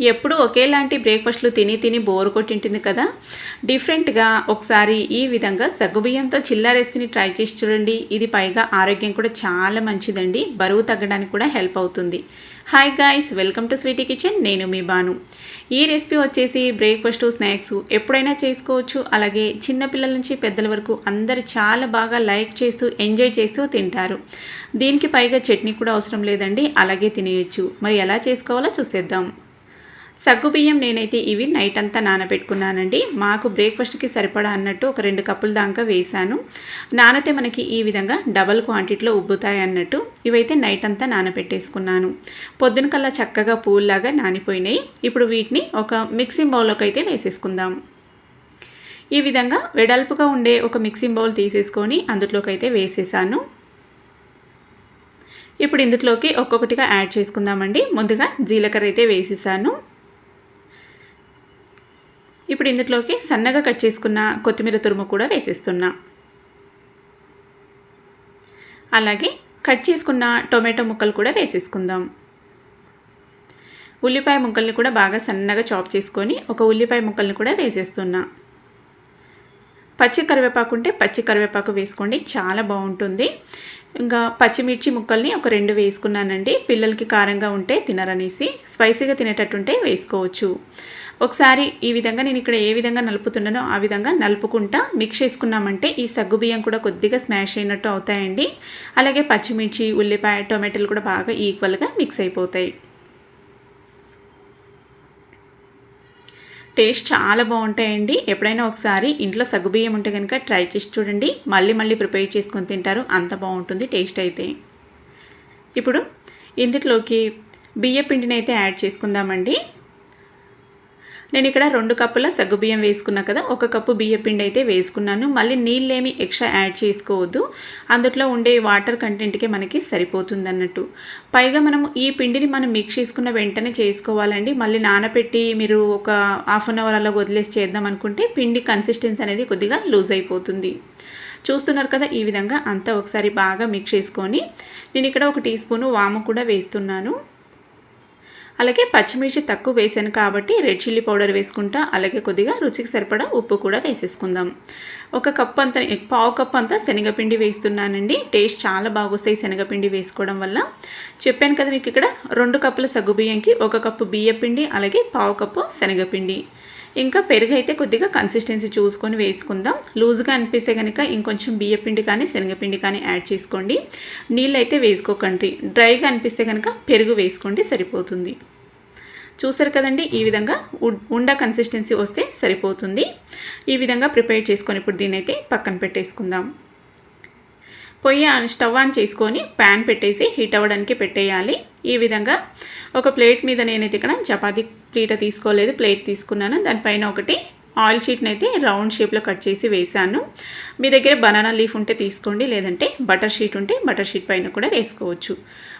ఎప్పుడు ఒకేలాంటి బ్రేక్ఫాస్ట్లు తిని తిని బోర్ కొట్టింటుంది కదా? డిఫరెంట్గా ఒకసారి ఈ విధంగా సగ్గుబియ్యంతో చిల్లా రెసిపీని ట్రై చేసి చూడండి. ఇది పైగా ఆరోగ్యం కూడా చాలా మంచిదండి. బరువు తగ్గడానికి కూడా హెల్ప్ అవుతుంది. Hi guys welcome to Sweety Kitchen. నేను మీ బాను. ఈ రెసిపీ వచ్చేసి బ్రేక్ఫాస్ట్ స్నాక్స్ ఎప్పుడైనా చేసుకోవచ్చు. అలాగే చిన్నపిల్లల నుంచి పెద్దల వరకు అందరు చాలా బాగా లైక్ చేస్తూ ఎంజాయ్ చేస్తూ తింటారు. దీనికి పైగా చట్నీ కూడా అవసరం లేదండి. అలాగే తినేయచ్చు. మరి ఎలా చేసుకోవాలో చూసేద్దాం. సగ్గుబియ్యం నేనైతే ఇవి నైట్ అంతా నానబెట్టుకున్నానండి. మాకు బ్రేక్ఫాస్ట్కి సరిపడా అన్నట్టు ఒక రెండు కప్పుల దాకా వేశాను. నానతే మనకి ఈ విధంగా డబల్ క్వాంటిటీలో ఉబ్బుతాయి అన్నట్టు ఇవైతే నైట్ అంతా నానబెట్టేసుకున్నాను. పొద్దున కల్లా చక్కగా పూల్లాగా నానిపోయినాయి. ఇప్పుడు వీటిని ఒక మిక్సింగ్ బౌల్లోకి అయితే వేసేసుకుందాం. ఈ విధంగా వెడల్పుగా ఉండే ఒక మిక్సింగ్ బౌల్ తీసేసుకొని అందులోకి అయితే వేసేసాను. ఇప్పుడు ఇందులోకి ఒక్కొక్కటిగా యాడ్ చేసుకుందామండి. ముందుగా జీలకర్ర అయితే వేసేసాను. ఇప్పుడు ఇందులోకి సన్నగా కట్ చేసుకున్న కొత్తిమీర తురుము కూడా వేసేస్తున్నా. అలాగే కట్ చేసుకున్న టొమాటో ముక్కలు కూడా వేసేసుకుందాం. ఉల్లిపాయ ముక్కల్ని కూడా బాగా సన్నగా చాప్ చేసుకొని ఒక ఉల్లిపాయ ముక్కల్ని కూడా వేసేస్తున్నా. పచ్చి కరివేపాకు ఉంటే పచ్చి కరివేపాకు వేసుకోండి చాలా బాగుంటుంది. ఇంకా పచ్చిమిర్చి ముక్కల్ని ఒక రెండు వేసుకున్నానండి. పిల్లలకి కారంగా ఉంటే తినరనేసి స్పైసీగా తినేటట్టుంటే వేసుకోవచ్చు. ఒకసారి ఈ విధంగా నేను ఇక్కడ ఏ విధంగా నలుపుతున్నానో ఆ విధంగా నలుపుకుంటా మిక్స్ చేసుకున్నామంటే ఈ సగ్గుబియ్యం కూడా కొద్దిగా స్మాష్ అయినట్టు అవుతాయండి. అలాగే పచ్చిమిర్చి ఉల్లిపాయ టొమాటోలు కూడా బాగా ఈక్వల్గా మిక్స్ అయిపోతాయి. టేస్ట్ చాలా బాగుంటాయండి. ఎప్పుడైనా ఒకసారి ఇంట్లో సగ్గుబియ్యం ఉంటే కనుక ట్రై చేసి చూడండి. మళ్ళీ మళ్ళీ ప్రిపేర్ చేసుకొని తింటారు. అంత బాగుంటుంది టేస్ట్ అయితే. ఇప్పుడు ఇందులోకి బియ్య పిండిని అయితే యాడ్ చేసుకుందామండి. నేను ఇక్కడ రెండు కప్పుల సగ్గుబియ్యం వేసుకున్నా కదా ఒక కప్పు బియ్య పిండి అయితే వేసుకున్నాను. మళ్ళీ నీళ్ళేమి ఎక్స్ట్రా యాడ్ చేసుకోవద్దు. అందులో ఉండే వాటర్ కంటెంట్కే మనకి సరిపోతుంది అన్నట్టు పైగా మనం ఈ పిండిని మనం మిక్స్ చేసుకున్న వెంటనే చేసుకోవాలండి. మళ్ళీ నానబెట్టి మీరు ఒక హాఫ్ అన్ అవర్ అలా వదిలేసి చేద్దాం అనుకుంటే పిండి కన్సిస్టెన్సీ అనేది కొద్దిగా లూజ్ అయిపోతుంది. చూస్తున్నారు కదా ఈ విధంగా అంతా ఒకసారి బాగా మిక్స్ చేసుకొని నేను ఇక్కడ ఒక టీ స్పూను వాము కూడా వేస్తున్నాను. అలాగే పచ్చిమిర్చి తక్కువ వేసాను కాబట్టి రెడ్ చిల్లీ పౌడర్ వేసుకుంటా అలాగే కొద్దిగా రుచికి సరిపడా ఉప్పు కూడా వేసేసుకుందాం. ఒక కప్ అంత పావు కప్ అంతా శనగపిండి వేస్తున్నానండి. టేస్ట్ చాలా బాగొస్తాయి శనగపిండి వేసుకోవడం వల్ల. చెప్పాను కదా మీకు ఇక్కడ రెండు కప్పుల సగ్గుబియ్యంకి ఒక కప్పు బియ్యపిండి అలాగే పావు కప్పు శనగపిండి. ఇంకా పెరుగు అయితే కొద్దిగా కన్సిస్టెన్సీ చూసుకొని వేసుకుందాం. లూజ్గా అనిపిస్తే కనుక ఇంకొంచెం బియ్యపిండి కానీ శనగపిండి కానీ యాడ్ చేసుకోండి. నీళ్ళు అయితే వేసుకోకండి. డ్రైగా అనిపిస్తే కనుక పెరుగు వేసుకోండి సరిపోతుంది. చూసారు కదండి ఈ విధంగా ఉండ కన్సిస్టెన్సీ వస్తే సరిపోతుంది. ఈ విధంగా ప్రిపేర్ చేసుకొని ఇప్పుడు దీన్ని అయితే పక్కన పెట్టేసుకుందాం. పొయ్యి స్టవ్ ఆన్ చేసుకొని ప్యాన్ పెట్టేసి హీట్ అవ్వడానికి పెట్టేయాలి. ఈ విధంగా ఒక ప్లేట్ మీద నేనైతే ఇక్కడ చపాతీ ప్లేట తీసుకోలేదు ప్లేట్ తీసుకున్నాను. దానిపైన ఒకటి ఆయిల్ షీట్ని అయితే రౌండ్ షేప్లో కట్ చేసి వేసాను మీ దగ్గర బనానా లీఫ్ ఉంటే తీసుకోండి లేదంటే బటర్ షీట్ ఉంటే బటర్ షీట్ పైన కూడా వేసుకోవచ్చు.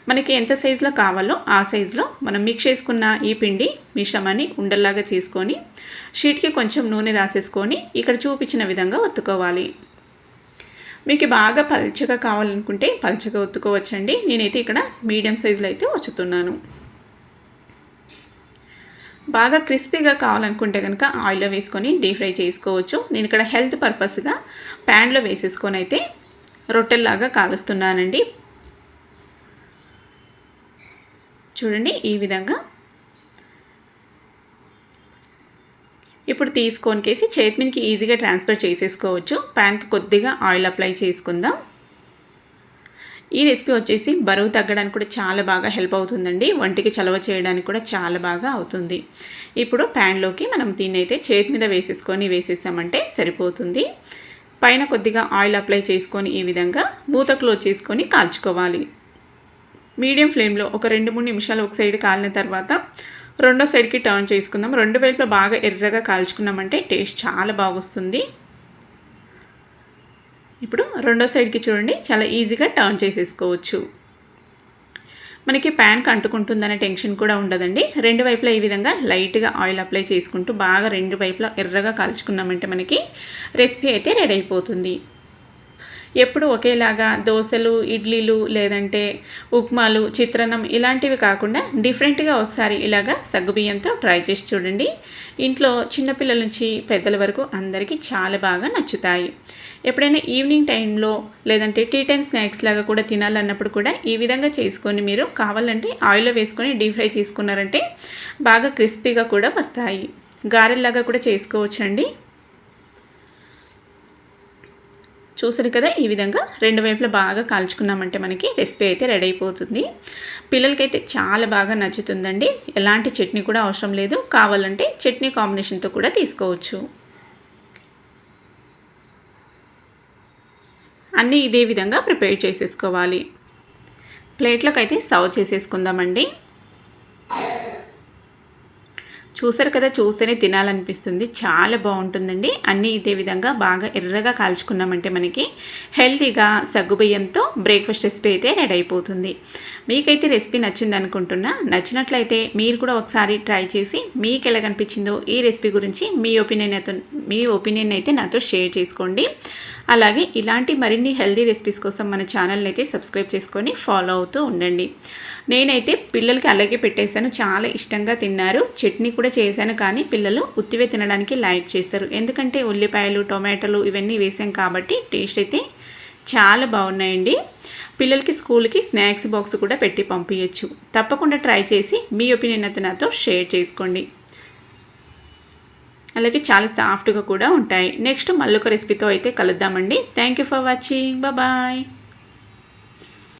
మనకి ఎంత సైజులో కావాలో ఆ సైజులో మనం మిక్స్ చేసుకున్న ఈ పిండి మిశ్రమాన్ని ఉండల్లాగా చేసుకొని షీట్కి కొంచెం నూనె రాసేసుకొని ఇక్కడ చూపించిన విధంగా ఒత్తుకోవాలి. మీకు బాగా పల్చగా కావాలనుకుంటే పల్చగా ఒత్తుకోవచ్చండి. నేనైతే ఇక్కడ మీడియం సైజులో అయితే వచ్చుతున్నాను బాగా క్రిస్పీగా కావాలనుకుంటే కనుక ఆయిల్లో వేసుకొని డీప్ ఫ్రై చేసుకోవచ్చు. నేను ఇక్కడ హెల్త్ పర్పస్గా ప్యాన్లో వేసేసుకొని అయితే రొట్టెల్లాగా కాలుస్తున్నానండి. చూడండి ఈ విధంగా ఇప్పుడు తీసుకొనికేసి చేతి మీదకి ఈజీగా ట్రాన్స్ఫర్ చేసేసుకోవచ్చు. ప్యాన్కి కొద్దిగా ఆయిల్ అప్లై చేసుకుందాం. ఈ రెసిపీ వచ్చేసి బరువు తగ్గడానికి కూడా చాలా బాగా హెల్ప్ అవుతుందండి. వంటికి చలవ చేయడానికి కూడా చాలా బాగా అవుతుంది. ఇప్పుడు ప్యాన్లోకి మనం దీన్ని అయితే చేతి మీద వేసేసుకొని వేసేసామంటే సరిపోతుంది. పైన కొద్దిగా ఆయిల్ అప్లై చేసుకొని ఈ విధంగా మూత క్లోజ్ చేసుకొని కాల్చుకోవాలి. మీడియం ఫ్లేమ్లో ఒక రెండు మూడు నిమిషాలు ఒక సైడ్ కాలిన తర్వాత రెండో సైడ్కి టర్న్ చేసుకుందాం. రెండు వైపులా బాగా ఎర్రగా కాల్చుకున్నామంటే టేస్ట్ చాలా బాగొస్తుంది. ఇప్పుడు రెండో సైడ్కి చూడండి చాలా ఈజీగా టర్న్ చేసేసుకోవచ్చు. మనకి ప్యాన్కి అంటుకుంటుందనే టెన్షన్ కూడా ఉండదండి. రెండు వైపులా ఈ విధంగా లైట్గా ఆయిల్ అప్లై చేసుకుంటూ బాగా రెండు వైపులా ఎర్రగా కాల్చుకున్నామంటే మనకి రెసిపీ అయితే రెడీ అయిపోతుంది. ఎప్పుడు ఒకేలాగా దోశలు ఇడ్లీలు లేదంటే ఉప్మాలు చిత్రన్నం ఇలాంటివి కాకుండా డిఫరెంట్గా ఒకసారి ఇలాగా సగ్గుబియ్యంతో ట్రై చేసి చూడండి. ఇంట్లో చిన్నపిల్లల నుంచి పెద్దల వరకు అందరికీ చాలా బాగా నచ్చుతాయి. ఎప్పుడైనా ఈవినింగ్ టైంలో లేదంటే టీ టైం స్నాక్స్ లాగా కూడా తినాలన్నప్పుడు కూడా ఈ విధంగా చేసుకొని మీరు కావాలంటే ఆయిల్లో వేసుకొని డీప్ ఫ్రై చేసుకున్నారంటే బాగా క్రిస్పీగా కూడా వస్తాయి. గారెల్లాగా కూడా చేసుకోవచ్చండి. చూసారు కదా ఈ విధంగా రెండు వైపులా బాగా కాల్చుకున్నామంటే మనకి రెసిపీ అయితే రెడీ అయిపోతుంది. పిల్లలకైతే చాలా బాగా నచ్చుతుందండి. ఎలాంటి చట్నీ కూడా అవసరం లేదు. కావాలంటే చట్నీ కాంబినేషన్తో కూడా తీసుకోవచ్చు. అన్నీ ఇదే విధంగా ప్రిపేర్ చేసేసుకోవాలి. ప్లేట్లోకి అయితే సర్వ్ చేసేసుకుందామండి. చూసారు కదా చూస్తేనే తినాలనిపిస్తుంది. చాలా బాగుంటుందండి. అన్నీ ఇదే విధంగా బాగా ఎర్రగా కాల్చుకున్నామంటే మనకి హెల్తీగా సగ్గుబియ్యంతో బ్రేక్ఫాస్ట్ రెసిపీ అయితే రెడీ అయిపోతుంది. మీకైతే రెసిపీ నచ్చింది అనుకుంటున్నా. నచ్చినట్లయితే మీరు కూడా ఒకసారి ట్రై చేసి మీకు ఎలా కనిపించిందో ఈ రెసిపీ గురించి మీ ఒపీనియన్ అయితే మీ ఒపీనియన్ అయితే నాతో షేర్ చేసుకోండి. అలాగే ఇలాంటి మరిన్ని హెల్దీ రెసిపీస్ కోసం మన ఛానల్ని అయితే సబ్స్క్రైబ్ చేసుకొని ఫాలో అవుతూ ఉండండి. నేనైతే పిల్లలకి అలాగే పెట్టేశాను. చాలా ఇష్టంగా తిన్నారు. చట్నీ కూడా చేశాను కానీ పిల్లలు ఉత్తివే తినడానికి లైక్ చేస్తారు. ఎందుకంటే ఉల్లిపాయలు టొమాటోలు ఇవన్నీ వేసాం కాబట్టి టేస్ట్ అయితే చాలా బాగున్నాయండి. పిల్లలకి స్కూల్కి స్నాక్స్ బాక్స్ కూడా పెట్టి పంపించచ్చు తప్పకుండా ట్రై చేసి మీ ఒపీనియన్ అయితే నాతో షేర్ చేసుకోండి. అలాగే చాలా సాఫ్ట్గా కూడా ఉంటాయి. నెక్స్ట్ మళ్ళొక రెసిపీతో అయితే కలుద్దామండి. Thank you for watching. Bye.